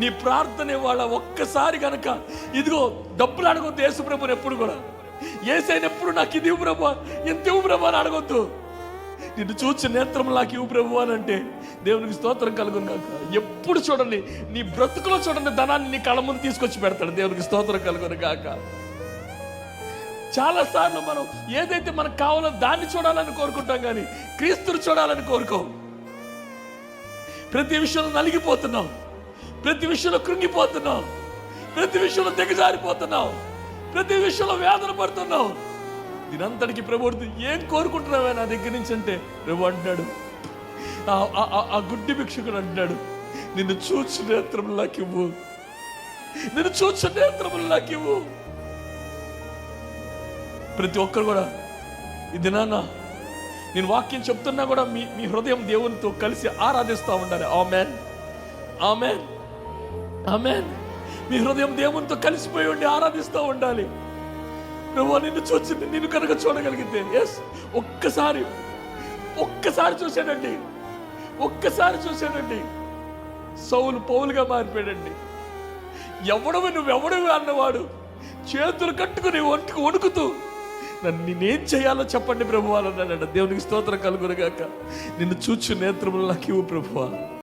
నీ ప్రార్థన వాళ్ళ ఒక్కసారి కనుక ఇదిగో డబ్బులు అడగొద్దు యేసు ప్రభుని ఎప్పుడు కూడా. ఏసైనప్పుడు నాకు ఇది ఇవ్వు ప్రభు ఎంత ఇవ్వు ప్రభు అని అడగొద్దు. నిన్ను చూచి నేత్రం నాకు ఇవ్వు ప్రభు అని అంటే దేవునికి స్తోత్రం కలుగును కాక ఎప్పుడు చూడండి నీ బ్రతుకులో చూడండి ధనాన్ని నీ కళ్ళ ముందు తీసుకొచ్చి పెడతాడు దేవునికి స్తోత్రం కలుగును కాక చాలా సార్లు మనం ఏదైతే మనకు కావాలో దాన్ని చూడాలని కోరుకుంటాం కానీ క్రీస్తుని చూడాలని కోరుకోం. ప్రతి విషయంలో నలిగిపోతున్నాం. ప్రతి విషయంలో కృంగిపోతున్నావు. ప్రతి విషయంలో దిగజారిపోతున్నావు. ప్రతి విషయంలో వేదన పడుతున్నావు. దీనంతటికి ప్రభు ఏం కోరుకుంటున్నావే నా దగ్గర నుంచి అంటే ప్రభు అంటున్నాడు ఆ- ఆ గుడ్డి భిక్షకుడు అంటున్నాడు నిన్ను చూచు నేత్రములాకి ఇవ్వు. నిన్ను చూచు నేత్రములాకి ఇవ్వు. ప్రతి ఒక్కరు కూడా ఇది నాన్న నేను వాక్యం చెప్తున్నా కూడా మీ మీ హృదయం దేవునితో కలిసి ఆరాధిస్తూ ఉండాలి. ఆమెన్. ఆమెన్. ఆమెన్. మీ హృదయం దేవునితో కలిసిపోయి ఉండి ఆరాధిస్తూ ఉండాలి. నువ్వు నిన్ను చూసింది నిన్ను కనుక చూడగలిగితే ఎస్ ఒక్కసారి ఒక్కసారి చూశానండి. ఒక్కసారి చూశానండి. సౌలు పౌలుగా మారిపోయాడండి. ఎవడవి నువ్వెవడవి అన్నవాడు చేతులు కట్టుకుని ఒంటికి వణుకుతూ నన్ను నేనేం చేయాలో చెప్పండి ప్రభు దేవునికి స్తోత్రం కలుగురుగాక నిన్ను చూచు నేత్రములు నాకు ఇవ్వు ప్రభువా